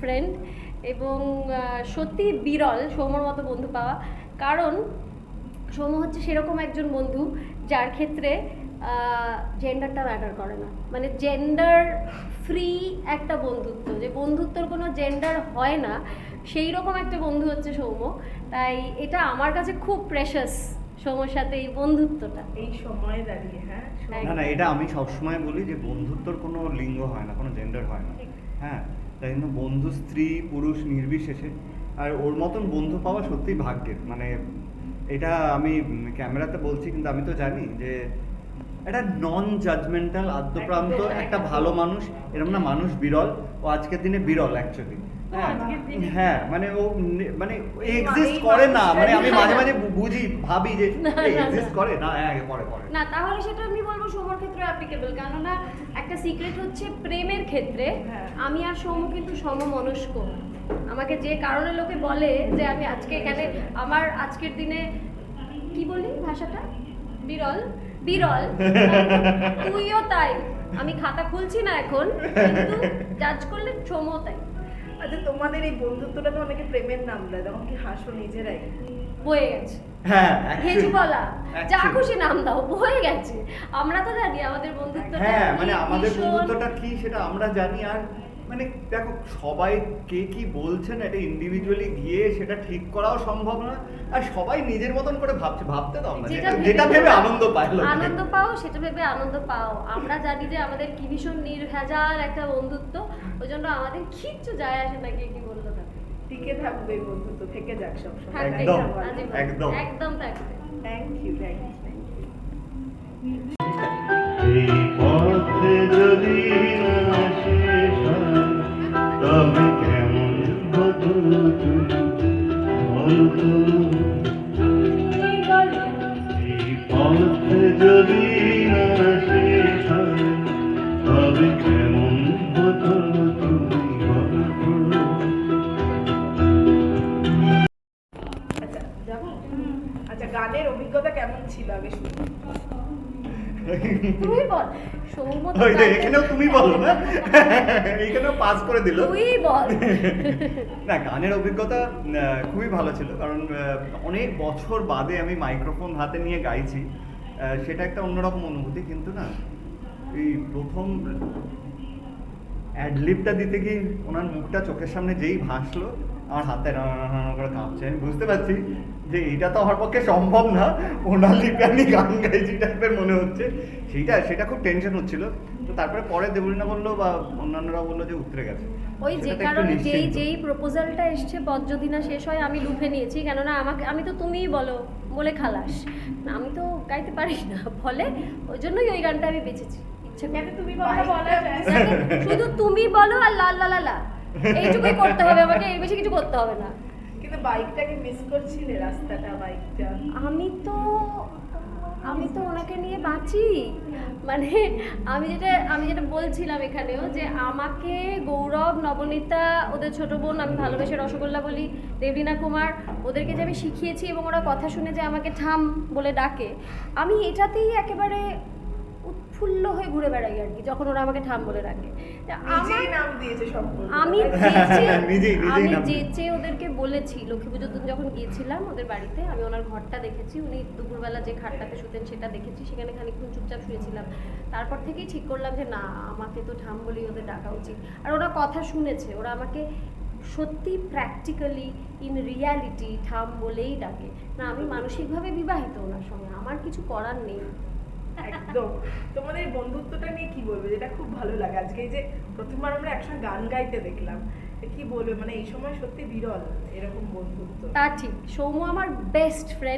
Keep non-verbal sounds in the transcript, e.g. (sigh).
Friend এবং সত্যি বিরল সৌমর মতো বন্ধু পাওয়া। কারণ সৌম হচ্ছে সেরকম একজন বন্ধু যার ক্ষেত্রে জেন্ডারটা ম্যাটার করে না। মানে জেন্ডার ফ্রি একটা বন্ধুত্ব। যে বন্ধুত্বর কোনো জেন্ডার হয় না সেই রকম একটা বন্ধু হচ্ছে সৌম তাই এটা আমার কাছে খুব প্রেশাস সৌমর সাথে এই বন্ধুত্বটা। এই সময় দাঁড়িয়ে হ্যাঁ? না না এটা আমি সবসময় বলি যে বন্ধুত্বর কোনো লিঙ্গ হয় না কোনো জেন্ডার হয় না। হ্যাঁ তাই জন্য বন্ধু স্ত্রী পুরুষ নির্বিশেষে। আর ওর মতন বন্ধু পাওয়া সত্যিই ভাগ্যের। মানে এটা আমি ক্যামেরাতে বলছি কিন্তু আমি তো জানি যে এটা নন জাজমেন্টাল আদ্যপ্রান্ত একটা ভালো মানুষ এরকম না মানুষ বিরল ও আজকের দিনে বিরল অ্যাকচুয়ালি হ্যাঁ হ্যাঁ মানে ও মানে এক্সিস্ট করে না। মানে আমি মাঝে মাঝে বুঝি ভাবি যে। এক্সিস্ট করে? না হ্যাঁ করে করে না তাহলে সেটা আমি সৌমর ক্ষেত্রে অ্যাপ্লিকেবল কেননা একটা সিক্রেট হচ্ছে প্রেমের ক্ষেত্রে। হ্যাঁ। আমি আর সৌম কিন্তু সমমনস্ক। আমাকে যে কারণে লোকে বলে যে আমি আজকে এখানে আমার আজকের দিনে কি বলি ভাষাটা? বিরল? বিরল। (laughs) তুইও তাই। আমি খাতা খুলছি না এখন কিন্তু জাজ করলে সৌম তাই। আচ্ছা তোমাদের এই বন্ধুত্বটা তো অনেকে প্রেমের নাম দেয় তখন কি হাসো নিজেরাই? বয়ে গেছে। হ্যাঁ ঘেঁচু যা খুশি নাম দাও বয়ে গেছে। আমরা তো জানি আমাদের হ্যাঁ মানে কি আমাদের ভীষণ- বন্ধুত্বটা কি সেটা আমরা জানি আর মানে দেখো সবাই কে কি বলছেন এটা ইন্ডিভিজুয়ালি গিয়ে সেটা ঠিক করাও সম্ভব না আর সবাই নিজের মতন করে ভাবছে ভাবতে দাও না যেটা ভেবে আনন্দ পায় আনন্দ পাও সেটা ভেবে আনন্দ পাও। আমরা জানি যে আমাদের কি ভীষণ নির্ভেজাল একটা বন্ধুত্ব ওই জন্য আমাদের কিচ্ছু যায় আসে না কে কি বলল টিকে থাকবে বন্ধুত্ব থেকে যাক সব সময়। একদম। একদম। একদম। থাকবে। থ্যাংক ইউ থ্যাংক ইউ তুই বল সৌম তো ওই যে জানে। এখানেও তুমি বলো না? (laughs) এখানেও পাস করে দিল। তুই বল। (laughs) না গানের অভিজ্ঞতা খুবই ভালো ছিল। কারণ অনেক বছর বাদে আমি মাইক্রোফোন হাতে নিয়ে গাইছি। সেটা একটা অন্যরকম অনুভূতি কিন্তু না এই প্রথম অ্যাডলিপটা দিতে গিয়ে ওনার মুখটা চোখের সামনে যেই ভাসলো আমার হাতে করে কাঁপছে। আমি বুঝতে পারছি যে এটা তো আমার পক্ষে সম্ভব না। ওনার লিপে আমি গান গাইছি টাইপের মনে হচ্ছে। সেইটা সেটা খুব টেনশন হচ্ছিল। তো তারপরে পরে দেবলিনা বলল বা অন্যান্যরা বলল যে উতরে গেছে। ওই যে কারণে যেই যেই প্রপোজালটা এসছে পথ যদি না শেষ হয় আমি লুফে নিয়েছি। কেননা আমাকে আমি তো তুমিই বলো বলে খালাস। আমি তো গাইতে পারি না। ফলে ওই জন্যই ওই গানটা আমি বেছেছি। ইচ্ছে তুমি (laughs) শুধু তুমি বলো আর লাল লা লা লা। এইটুকুই করতে হবে আমাকে এর বেশি কিছু করতে হবে না। কিন্তু বাইকটাকে মিস করছিলে রাস্তাটা বাইকটা? আমি তো আমি তো ওনাকে নিয়ে বাঁচি। মানে আমি যেটা আমি যেটা বলছিলাম এখানেও যে আমাকে গৌরব নবনীতা ওদের ছোট বোন আমি ভালোবেসে রসগোল্লা বলি দেবলীনা কুমার ওদেরকে যে আমি শিখিয়েছি এবং ওরা কথা শুনে যে আমাকে ঠাম বলে ডাকে আমি এটাতেই একেবারে উৎফুল্ল হয়ে ঘুরে বেড়াই আর কি যখন ওরা আমাকে ঠাম বলে সম্পূর্ণ আমি (laughs) হ্যাঁ, আমি যেচে ওদেরকে বলেছি লক্ষ্মী পুজোর দিন যখন গিয়েছিলাম ওদের বাড়িতে আমি ওনার ঘরটা দেখেছি উনি দুপুরবেলা যে খাটটাতে শুতেন সেটা দেখেছি সেখানে খানিকক্ষণ চুপচাপ শুয়েছিলাম। তারপর থেকেই ঠিক করলাম যে না আমাকে তো ঠাম বলেই ওদের ডাকা উচিত। আর ওরা কথা শুনেছে ওরা আমাকে সত্যি প্র্যাকটিক্যালি ইন রিয়ালিটি ঠাম বলেই ডাকে। না আমি মানসিকভাবে বিবাহিত ওনার সঙ্গে আমার কিছু করার নেই। একদম। তোমাদের বন্ধুত্বটা নিয়ে কি বলবে? যেটা খুব ভালো লাগে। আজকে যে প্রথমবার আমরা একসঙ্গে গান গাইতে দেখলাম কি বলবে? মানে এই সময় সত্যি বিরল এরকম বন্ধুত্ব। তা ঠিক। সৌম্য আমার বেস্ট ফ্রেন্ড